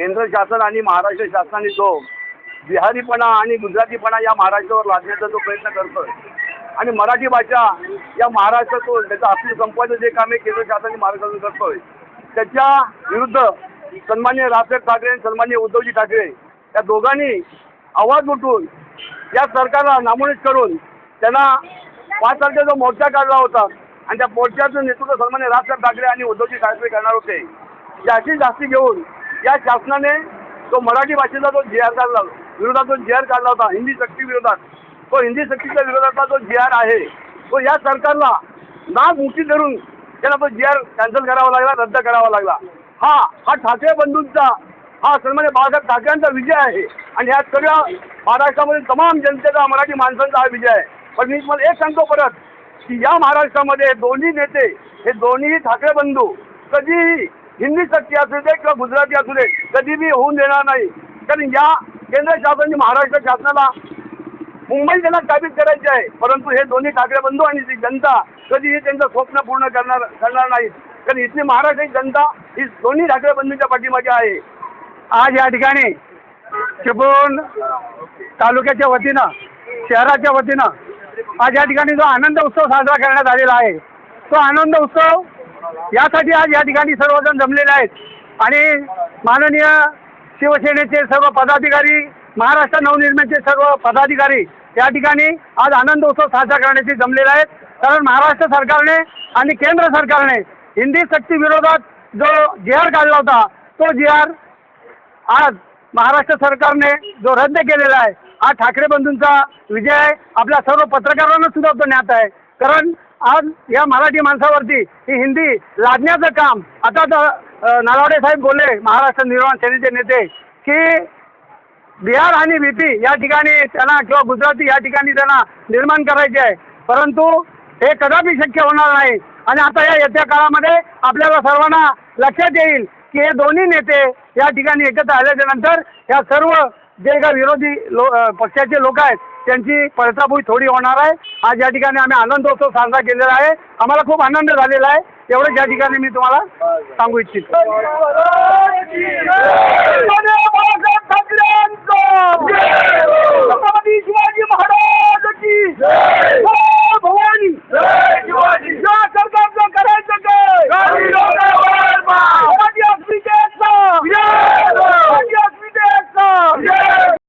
केंद्र शासन आणि महाराष्ट्र शासनाने जो बिहारीपणा आणि गुजरातीपणा या महाराष्ट्रावर लादण्याचा जो प्रयत्न करतोय आणि मराठी भाषा या महाराष्ट्रातून त्याचं आपली संपादन जे काम आहे केंद्र शासनाने आणि महाराष्ट्रातून करतोय. त्याच्या विरुद्ध सन्मान्य राजसाहेब ठाकरे आणि सन्मान्य उद्धवजी ठाकरे या दोघांनी आवाज उठून या सरकारला नामोनित करून त्यांना पाच तारखेचा मोर्चा काढला होता आणि त्या मोर्चाचं नेतृत्व सन्मान्य राजसाहेब ठाकरे आणि उद्धवजी ठाकरे करणार होते जास्तीत जास्ती घेऊन या शासनाने तो मराठी भाषेचा जो जी आर काढला विरोधात जो जी आर काढला होता हिंदी सक्ती विरोधात तो हिंदी सक्तीच्या विरोधातला जो जी आर आहे तो या सरकारला नाग मुठी धरून त्याला तो जी आर कॅन्सल करावा लागला रद्द करावा लागला. हा हा ठाकरे बंधूंचा हा सन्मान्य बाळासाहेब ठाकरेंचा विजय आहे. आणि ह्या सगळ्या महाराष्ट्रामध्ये तमाम जनतेचा मराठी माणसांचा हा विजय आहे. पण मी तुम्हाला एक सांगतो परत की या महाराष्ट्रामध्ये दोन्ही नेते हे दोन्ही ठाकरे बंधू कधीही हिंदी सक्ती असू दे किंवा गुजराती असू दे कधी मी होऊन देणार नाही. कारण या केंद्र शासनाने महाराष्ट्र शासनाला मुंबई त्यांना काबीज करायचे आहे. परंतु हे दोन्ही ठाकरे बंधू आणि ती जनता कधीही त्यांचं स्वप्न पूर्ण करणार करणार नाहीत कारण इथली महाराष्ट्राची जनता ही दोन्ही ठाकरे बंधूंच्या पाठीमागे आहे. आज या ठिकाणी चिपळूण तालुक्याच्या वतीनं शहराच्या वतीनं आज या ठिकाणी जो आनंद उत्सव साजरा करण्यात आलेला आहे तो आनंद उत्सव यासाठी आज या ठिकाणी सर्वजण जमलेले आहेत. आणि माननीय शिवसेनेचे सर्व पदाधिकारी महाराष्ट्र नवनिर्माणचे सर्व पदाधिकारी या ठिकाणी आज आनंद उत्सव साजरा करण्याचे जमलेले आहेत. कारण महाराष्ट्र सरकारने आणि केंद्र सरकारने हिंदी सक्ती विरोधात जो जी आर काढला होता तो जी आर आज महाराष्ट्र सरकारने जो रद्द केलेला आहे हा ठाकरे बंधूंचा विजय आहे. आपल्या सर्व पत्रकारांना सुद्धा तो ज्ञात आहे. कारण आज या मराठी माणसावरती ही हिंदी लादण्याचं काम आता तर अ, साहेब बोलले महाराष्ट्र निर्माण सेनेचे नेते की बिहार आणि बीपी या ठिकाणी त्यांना किंवा गुजराती या ठिकाणी त्यांना निर्माण करायचे आहे. परंतु हे कदापि शक्य होणार नाही. आणि आता या येत्या काळामध्ये आपल्याला सर्वांना लक्षात येईल की हे दोन्ही नेते या ठिकाणी एकत्र आल्याच्यानंतर या सर्व जे का विरोधी लो पक्षाचे लोक आहेत त्यांची पळसाभूई थोडी होणार आहे आज या ठिकाणी आम्ही आनंदोत्सव साजरा केलेला आहे आम्हाला खूप आनंद झालेला आहे एवढंच या ठिकाणी मी तुम्हाला सांगू इच्छितो